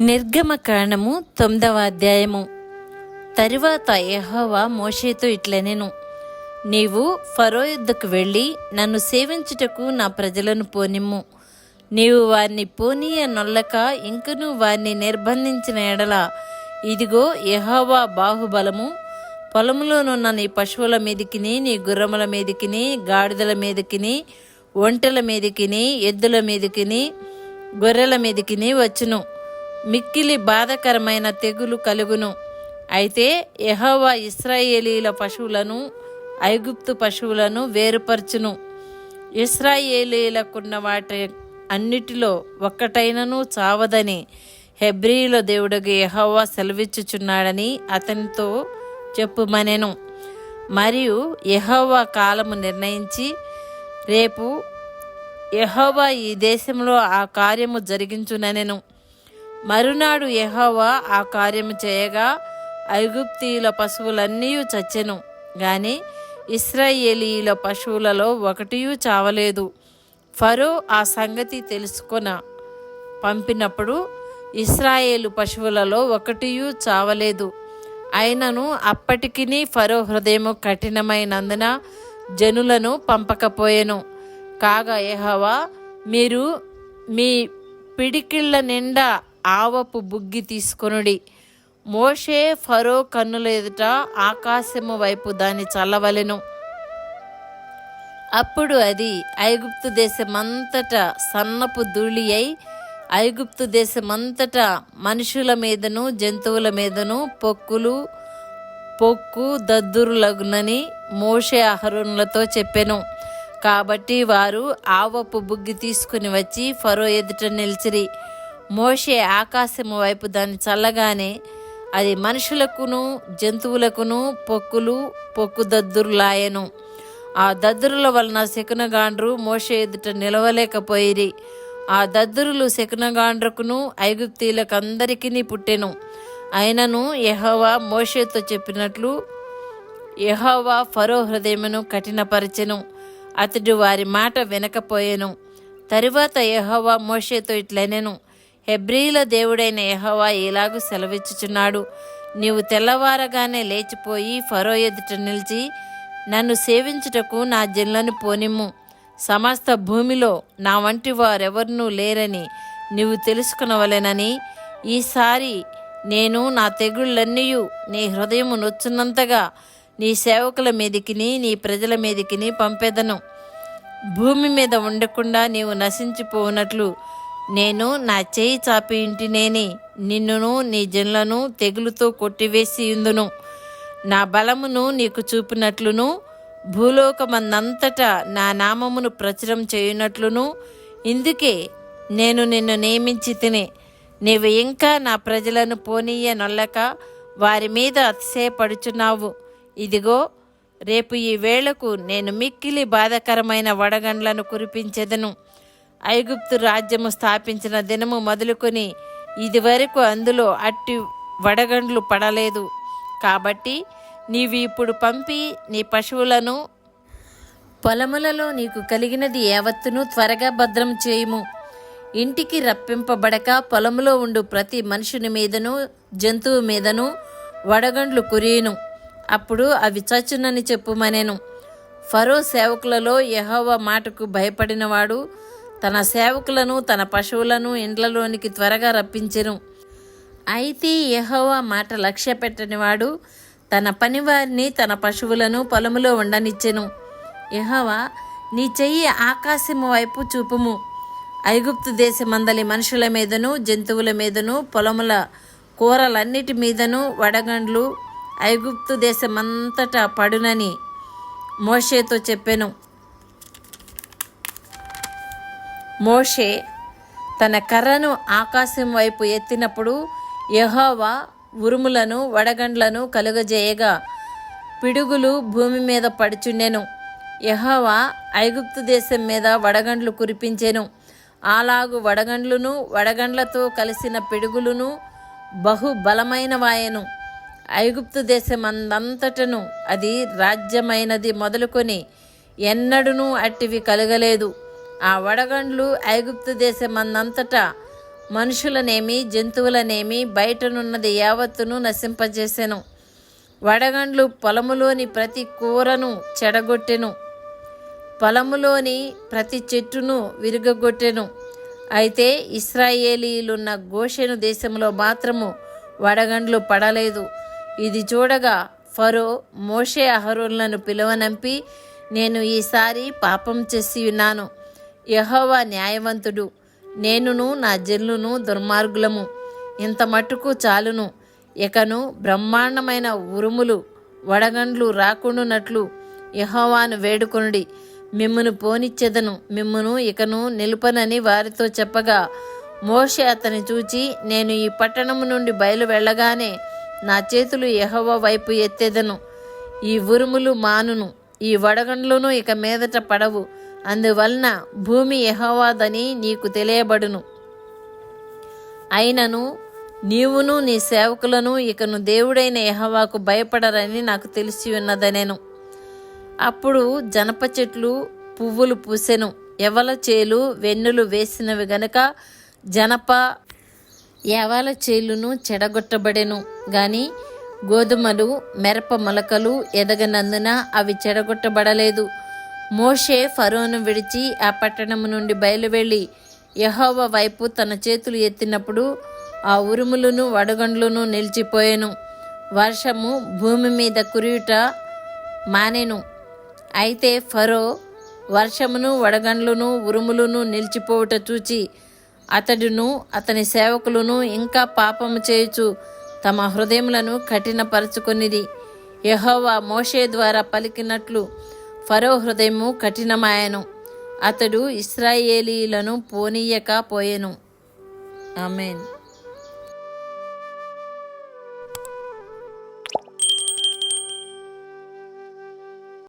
నిర్గమకాండము తొమ్మిదవ అధ్యాయము. తరువాత యహోవా మోషేతో ఇట్లనెను నీవు ఫరో యుద్ధకు వెళ్ళి నన్ను సేవించుటకు నా ప్రజలను పోనిమ్ము. నీవు వారిని పోనీయ నొల్లక ఇంకను వారిని నిర్బంధించిన ఎడల. ఇదిగో యహోవా బాహుబలము. పొలములోనున్న నీ పశువుల మీదకిని నీ గుర్రముల మీదకిని గాడిదల మీదకిని ఒంటెల మీదకిని ఎద్దుల మీదికిని గొర్రెల మీదకిని వచ్చును. మిక్కిలి బాధకరమైన తెగులు కలుగును. అయితే యెహోవా ఇస్రాయేలీల పశువులను ఐగుప్తు పశువులను వేరుపరచును. ఇస్రాయేలీలకున్న వాటి అన్నిటిలో ఒక్కటైనను చావదని హెబ్రియుల దేవుడగు యెహోవా సెలవిచ్చుచున్నాడని అతనితో చెప్పుమనెను. మరియు యెహోవా కాలము నిర్ణయించి రేపు యెహోవా ఈ దేశంలో ఆ కార్యము జరిగించుననెను. మరునాడు యహోవా ఆ కార్యము చేయగా ఐగుప్తీయుల పశువులన్నీ చచ్చెను గాని ఇస్రాయేలీల పశువులలో ఒకటియూ చావలేదు. ఫరో ఆ సంగతి తెలుసుకొన పంపినప్పుడు ఇస్రాయేలు పశువులలో ఒకటియూ చావలేదు. అయినను అప్పటికిని ఫరో హృదయము కఠినమైనందున జనులను పంపకపోయెను. కాగా యెహోవా మీరు మీ పిడికిళ్ళ నిండా ఆవపు బుగ్గి తీసుకొనుడి. మోషే ఫరో కన్నుల ఎదుట ఆకాశము వైపు దాన్ని చల్లవలెను. అప్పుడు అది ఐగుప్తు దేశమంతటా సన్నపు ధూళి అయి ఐగుప్తు దేశమంతటా మనుషుల మీదను జంతువుల మీదను పొక్కులు పొక్కు దద్దురులగునని మోషే అహరునులతో చెప్పెను. కాబట్టి వారు ఆవపు బుగ్గి తీసుకుని వచ్చి ఫరో ఎదుట నిలిచిరి. మోషే ఆకాశము వైపు దాన్ని చల్లగానే అది మనుషులకును జంతువులకును పొక్కులు పొక్కు దద్దురులాయను. ఆ దద్దురుల వలన శకునగాండ్రు మోషే ఎదుట నిలవలేకపోయిరి. ఆ దద్దురులు శకునగాండ్రకును ఐగుప్తీలకందరికీ పుట్టెను. అయినను యహోవా మోషేతో చెప్పినట్లు యహోవా ఫరో హృదయమును కఠినపరచెను. అతడు వారి మాట వినకపోయెను. తరువాత యహోవా మోషేతో ఇట్లనెను. హెబ్రీల దేవుడైన యహోవా ఇలాగూ సెలవిచ్చుచున్నాడు. నీవు తెల్లవారగానే లేచిపోయి ఫరో ఎదుట నిలిచి నన్ను సేవించుటకు నా జిల్లను పోనిమ్ము. సమస్త భూమిలో నా వంటి వారెవరినూ లేరని నీవు తెలుసుకునవలెనని ఈసారి నేను నా తెగుళ్ళన్నీయు నీ హృదయము నొచ్చున్నంతగా నీ సేవకుల మీదికిని నీ ప్రజల మీదికిని పంపెదను. భూమి మీద ఉండకుండా నీవు నశించిపోనట్లు నేను నా చేయి చాపి ఇంటినేని నిన్నును నీ జన్లను తెగులుతో కొట్టివేసి ఇందును. నా బలమును నీకు చూపినట్లును భూలోకమందంతటా నా నామమును ప్రచురం చేయునట్లును. ఇందుకే నేను నిన్ను నియమించి తినే. నీవు ఇంకా నా ప్రజలను పోనీయ నొల్లక వారి మీద అతిశయపడుచున్నావు. ఇదిగో రేపు ఈ వేళకు నేను మిక్కిలి బాధకరమైన వడగండ్లను కురిపించెదను. ఐగుప్తు రాజ్యము స్థాపించిన దినము మొదలుకొని ఇదివరకు అందులో అట్టి వడగండ్లు పడలేదు. కాబట్టి నీవు ఇప్పుడు పంపి నీ పశువులను పొలములలో నీకు కలిగినది యావత్తును త్వరగా భద్రం చేయుము. ఇంటికి రప్పింపబడక పొలములో ఉండు ప్రతి మనుషుని మీదను జంతువు మీదను వడగండ్లు కురియును. అప్పుడు అవి చచ్చునని చెప్పుమనెను. ఫరో సేవకులలో యహోవ మాటకు భయపడినవాడు తన సేవకులను తన పశువులను ఇండ్లలోనికి త్వరగా రప్పించెను. అయితే యహోవా మాట లక్ష్య పెట్టనివాడు తన పనివారిని తన పశువులను పొలములో ఉండనిచ్చెను. యహోవా నీ చెయ్యి ఆకాశము వైపు చూపుము. ఐగుప్తు దేశమందలి మనుషుల మీదను జంతువుల మీదను పొలముల కూరలన్నిటి మీదను వడగండ్లు ఐగుప్తు దేశమంతటా పడునని మోషేతో చెప్పెను. మోషే తన కర్రను ఆకాశం వైపు ఎత్తినప్పుడు యహోవా ఉరుములను వడగండ్లను కలుగజేయగా పిడుగులు భూమి మీద పడుచుండెను. యహోవా ఐగుప్తు దేశం మీద వడగండ్లు కురిపించెను. అలాగు వడగండ్లును వడగండ్లతో కలిసిన పిడుగులును బహు బలమైన వాయను ఐగుప్తు దేశమందంతటను అది రాజ్యమైనది మొదలుకొని ఎన్నడూనూ అట్టివి కలగలేదు. ఆ వడగండ్లు ఐగుప్తు దేశమందంతటా మనుషులనేమి జంతువులనేమి బయటనున్నది యావత్తును నశింపజేసెను. వడగండ్లు పొలములోని ప్రతి కూరను చెడగొట్టెను. పొలములోని ప్రతి చెట్టును విరుగగొట్టెను. అయితే ఇస్రాయేలీలున్న గోషెను దేశంలో మాత్రము వడగండ్లు పడలేదు. ఇది చూడగా ఫరో మోషే అహరులను పిలువనంపి నేను ఈసారి పాపం చేసి ఉన్నాను. యహోవా న్యాయవంతుడు. నేనును నా జల్లును దుర్మార్గులము. ఇంత మట్టుకు చాలును. ఇకను బ్రహ్మాండమైన ఉరుములు వడగండ్లు రాకుండునట్లు యహోవాను వేడుకొనుడి. మిమ్మును పోనిచ్చెదను. మిమ్మును ఇకను నిలుపనని వారితో చెప్పగా మోషే అతని చూచి నేను ఈ పట్టణము నుండి బయలు వెళ్ళగానే నా చేతులు యెహోవా వైపు ఎత్తెదను. ఈ ఉరుములు మానును. ఈ వడగండ్లును ఇక మీదట పడవు. అందువలన భూమి యహోవాదని నీకు తెలియబడును. అయినను నీవును నీ సేవకులను ఇకను దేవుడైన యహవాకు భయపడరని నాకు తెలిసి ఉన్నదనేను. అప్పుడు జనప చెట్లు పువ్వులు పూసెను. ఎవల చేలు వెన్నులు వేసినవి గనుక జనప యవల చేలును చెడగొట్టబడెను. గాని గోధుమలు మెరప మొలకలు ఎదగనందున అవి చెడగొట్టబడలేదు. మోషే ఫరోను విడిచి ఆ పట్టణము నుండి బయలువెళ్ళి యహోవ వైపు తన చేతులు ఎత్తినప్పుడు ఆ ఉరుములను వడగండ్లను నిలిచిపోయాను. వర్షము భూమి మీద కురియుట మానెను. అయితే ఫరో వర్షమును వడగండ్లను ఉరుములను నిలిచిపోవుట చూచి అతడును అతని సేవకులను ఇంకా పాపము చేయుచు తమ హృదయములను కఠినపరచుకొనిది యహోవా మోషే ద్వారా పలికినట్లు ఫరో హృదయము కఠినమాయను. అతడు ఇస్రాయేలీలను పోనీయక పోయెను. ఆమెన్.